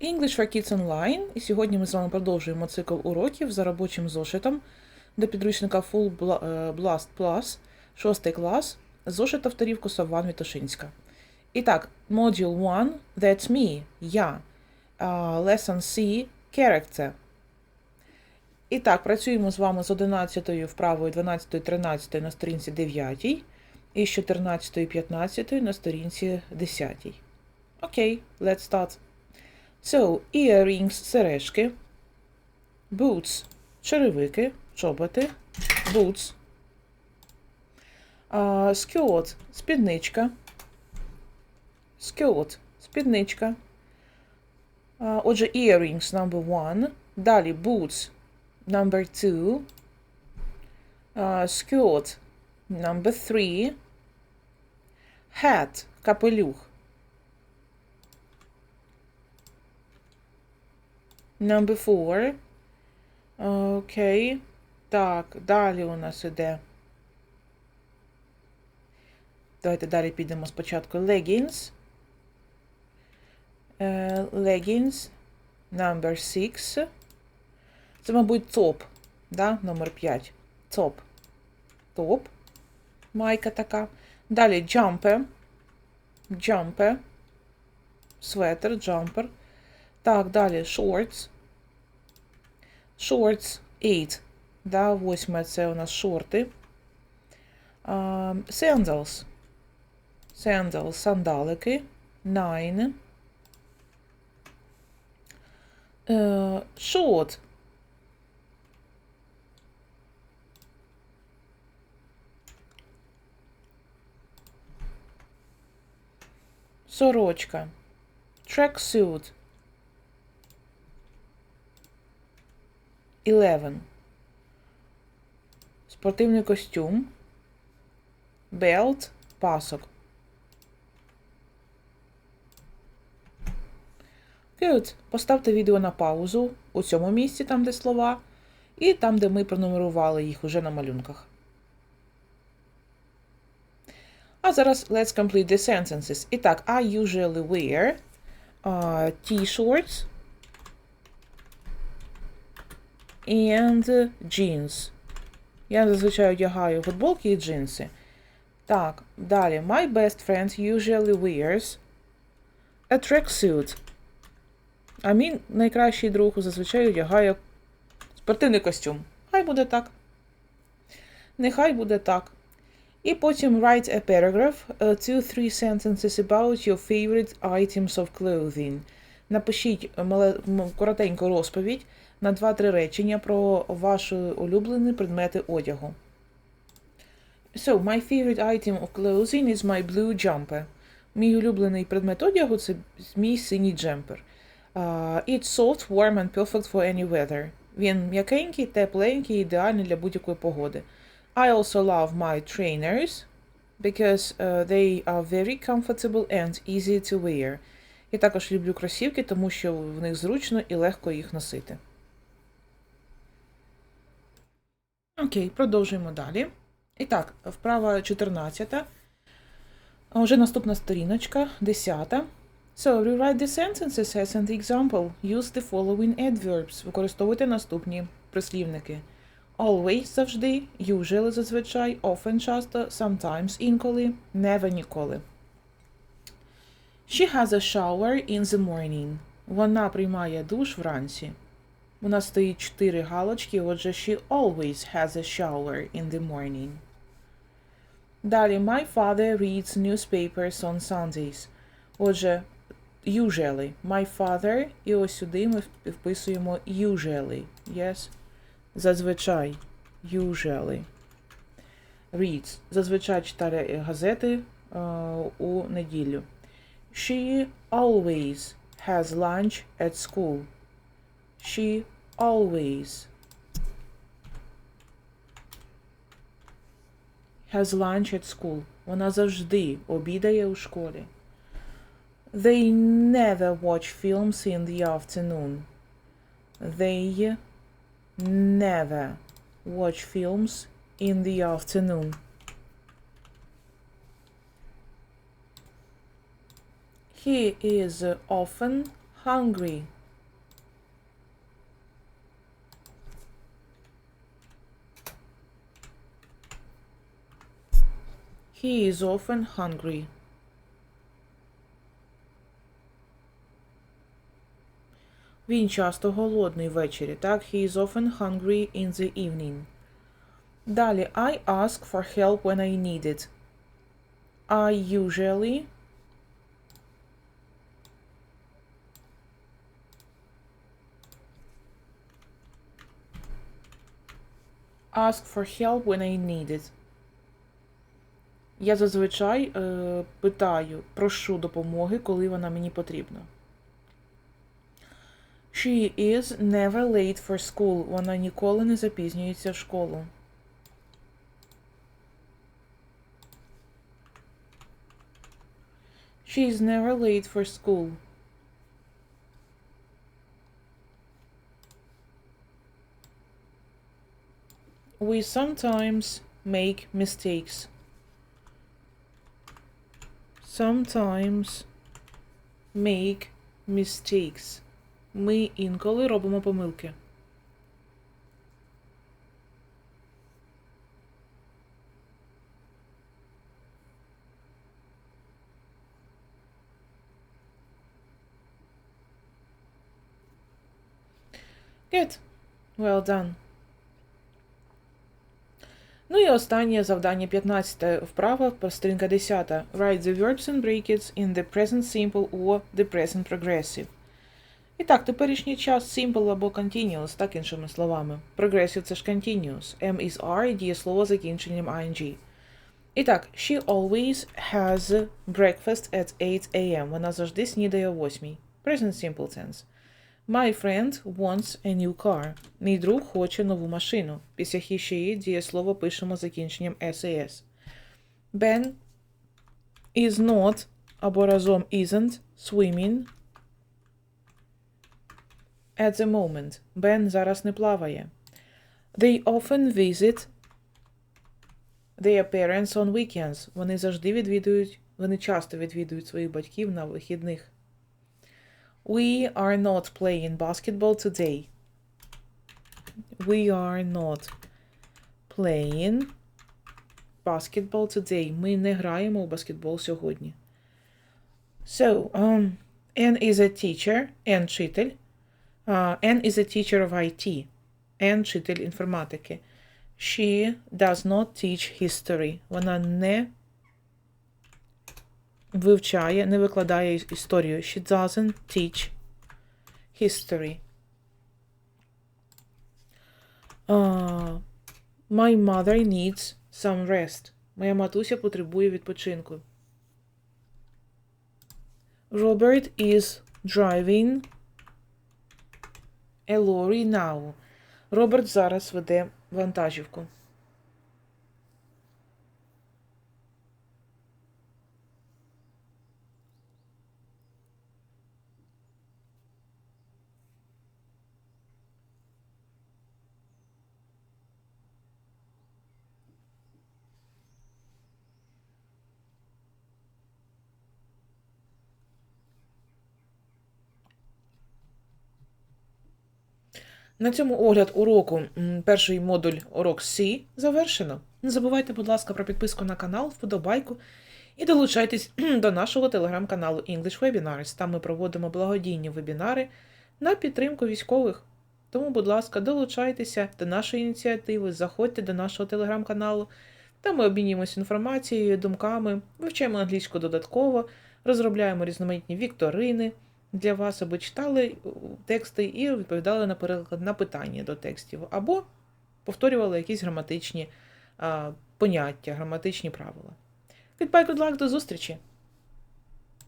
English for Kids Online. І сьогодні ми з вами продовжуємо цикл уроків за робочим зошитом до підручника Full е, Blast Plus, 6 клас, зошит авторів Косован Вітошинська. І так, Module 1 That's me, я. Lesson C Character. І так, працюємо з вами з 11 вправою 12 13 на сторінці 9 і з 14 15 на сторінці 10. Окей, let's start. So, earrings – сережки, boots – черевики, чоботи, boots, uh, skirt – спідничка, skirt – спідничка. Uh, отже, earrings – number one, далі boots – number two, uh, skirt – number three, hat – капелюх, Number four. Окей. Так, далі у нас іде. Давайте далі підемо спочатку. Leggings. Е, Leggings. Number six. Це, мабуть, топ. Да? Номер 5. Топ. Топ. Майка така. Далі jumper. Jumper. Светер, jumper. Так, далі shorts. Shorts 8. Да, восьме це у нас шорти. Um, sandals. Sandals, сандалики. Nine. Uh, short. Сорочка. Tracksuit. 11. Спортивний костюм. Belt. Пасок. Good. Поставте відео на паузу у цьому місці, там, де слова, і там, де ми пронумерували їх уже на малюнках. А зараз let's complete the sentences. І так, I usually wear uh, t-shirts and jeans. Я зазвичай одягаю футболки і джинси. Так, далі. My best friend usually wears a tracksuit. А мій найкращий друг зазвичай одягає спортивний костюм. Хай буде так. Нехай буде так. І потім write a paragraph, uh, two, three sentences about your favorite items of clothing. Напишіть коротеньку розповідь на 2-3 речення про ваші улюблені предмети одягу. So, my favorite item of clothing is my blue jumper. Мій улюблений предмет одягу це мій синій джемпер. Uh, it's soft, warm and perfect for any weather. Він м'якенький, тепленький, ідеальний для будь-якої погоди. I also love my trainers because uh, they are very comfortable and easy to wear. Я також люблю кросівки, тому що в них зручно і легко їх носити. Окей, продовжуємо далі. І так, вправа 14. А Вже наступна сторіночка, 10. So, rewrite the sentences as an example. Use the following adverbs. Використовуйте наступні прислівники. Always – завжди, usually – зазвичай, often – часто, sometimes – інколи, never – ніколи. She has a shower in the morning. Вона приймає душ вранці. У нас стоїть чотири галочки, отже, she always has a shower in the morning. Далі, my father reads newspapers on Sundays. Отже, usually. My father, і ось сюди ми вписуємо usually. Yes? Зазвичай. Usually. Reads. Зазвичай читає газети е, у неділю. She always has lunch at school. She always has lunch at school. Вона завжди обідає у школі. They never watch films in the afternoon. They never watch films in the afternoon. He is often hungry. He is often hungry. Він часто голодний ввечері, так? He is often hungry in the evening. Далі, I ask for help when I need it. I usually ask for help when I need it. Я зазвичай е, питаю, прошу допомоги, коли вона мені потрібна. She is never late for school. Вона ніколи не запізнюється в школу. She is never late for school. We sometimes make mistakes. Sometimes make mistakes. Ми інколи робимо помилки. Good. Well done. Ну і останнє завдання 15 вправа, сторінка 10. Write the verbs and brackets in the present simple or the present progressive. І так, теперішній час simple або continuous, так іншими словами. Progressive – це ж continuous. M is R і дієслово з закінченням ing. І так, she always has breakfast at 8 a.m. Вона завжди снідає о 8. Present simple tense. My friend wants a new car. Мій друг хоче нову машину. Після he, she, дієслово пишемо закінченням SAS. Ben is not або разом isn't swimming at the moment. Бен зараз не плаває. They often visit their parents on weekends. Вони завжди відвідують, вони часто відвідують своїх батьків на вихідних. We are not playing basketball today. We are not playing basketball today. Ми не граємо у баскетбол сьогодні. So, um, Anne is a teacher. Anne вчитель. Uh, Anne is a teacher of IT. Anne вчитель інформатики. She does not teach history. Вона не вивчає, не викладає історію. She doesn't teach history. Uh, my mother needs some rest. Моя матуся потребує відпочинку. Robert is driving a lorry now. Роберт зараз веде вантажівку. На цьому огляд уроку перший модуль урок C завершено. Не забувайте, будь ласка, про підписку на канал, вподобайку і долучайтесь до нашого телеграм-каналу English Webinars. Там ми проводимо благодійні вебінари на підтримку військових. Тому, будь ласка, долучайтеся до нашої ініціативи, заходьте до нашого телеграм-каналу. Там ми обмінюємося інформацією, думками, вивчаємо англійську додатково, розробляємо різноманітні вікторини для вас, аби читали е, тексти і відповідали наприклад, на питання до текстів, або повторювали якісь граматичні а, поняття, граматичні правила. Goodbye, good luck, до зустрічі!